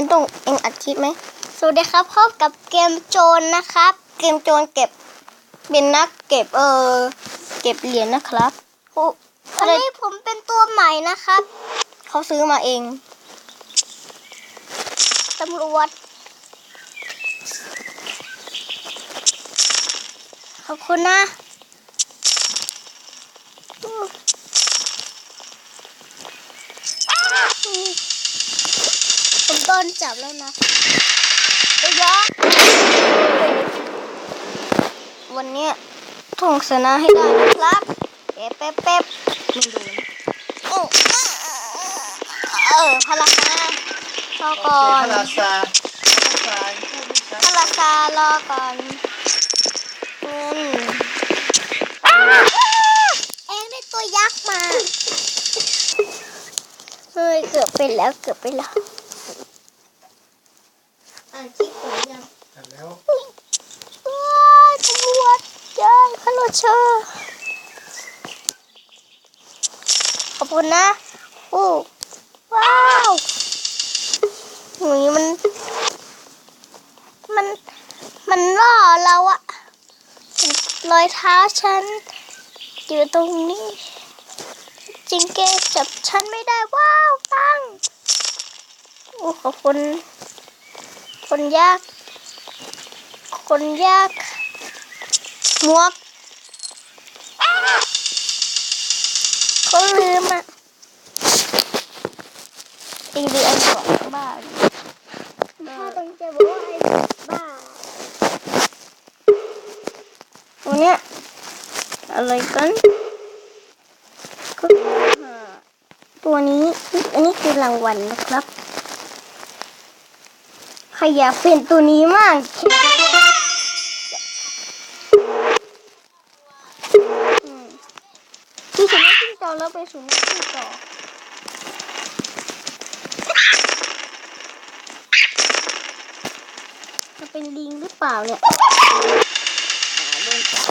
อ็งต้องเอ็งอัดคลิปไหมสวัสดีครับพบกับเกมโจรนะครับ เกมโจรเก็บเป็นนักเก็บเออเก็บเหรียญนะครับโอ้วันนี้ผมเป็นตัวใหม่นะครับเขาซื้อมาเองตำรวจขอบคุณนะอืมอืมผมโด นจับแล้วนะเอ้ยยะวันเนี้ยต้องชนะให้ได้นะครับเป๊ะเป๊ะเป๊ะไม่โดนโอ้เออพลังนะรอก่อนพลาซาพลาซาพูดไม่ชัดพลังซารอก่อนเงินเอ็งได้ตัวยักษ์มา เฮ้ย เกือบไปแล้ว เกือบไปแล้วอ่านคลิปผมยังอ่านแล้วว้ายตำรวจจ้างฮัลโหลเชอร์ขอบคุณนะโอ้ว้าวหนูมัน มัน มันล่อเราอะรอยเท้าฉัน อยู่ตรงนี้จริงแกจับฉันไม่ได้ว้าวตั้งโอ้ขอบคุณ คนยาก คนยากหมวกเขาลืมอะจริงดีไอ้บอกบ้าถ้าต้องจะบอกว่าไอ้บ้าตัวเนี้ยอะไรกันก็หาตัวนี้ อันนี้คือรางวัลนะครับ ใครอยากเป็นตัวนี้มากที่สุนัขจิ้งจอแล้วไปสุนัขจิ้งจอจะเป็นลิงหรือเปล่าเนี่ยโดนจับ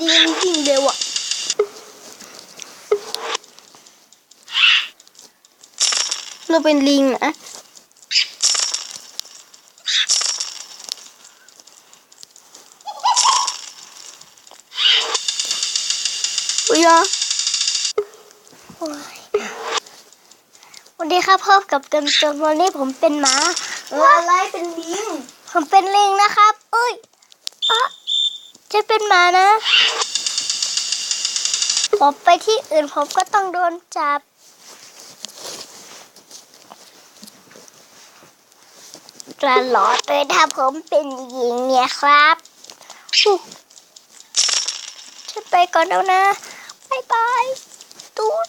ลิงวิ่งเร็วอะ เราเป็นลิงนะอุ้ยอะโอ้ยวันนี้ครับพบกับเกมจนวันนี้ผมเป็นหมาอะไรเป็นลิง ผมเป็นลิงนะครับเอ้ยอะจะเป็นหมานะ ผมไปที่อื่นผมก็ต้องโดนจับ ตลอดเลยถ้าผมเป็นหญิงเนี่ยครับฉันไปก่อนแล้วนะบายบายตูด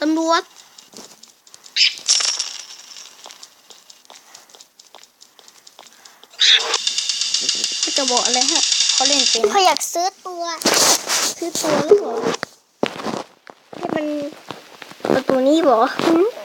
ตำรวจเขาจะบอกอะไรฮะเขาเล่นเป็นเขาอยากซื้อตัว ซื้อตัวหรือเปล่าให้มันเอาตัวนี้บอกหืม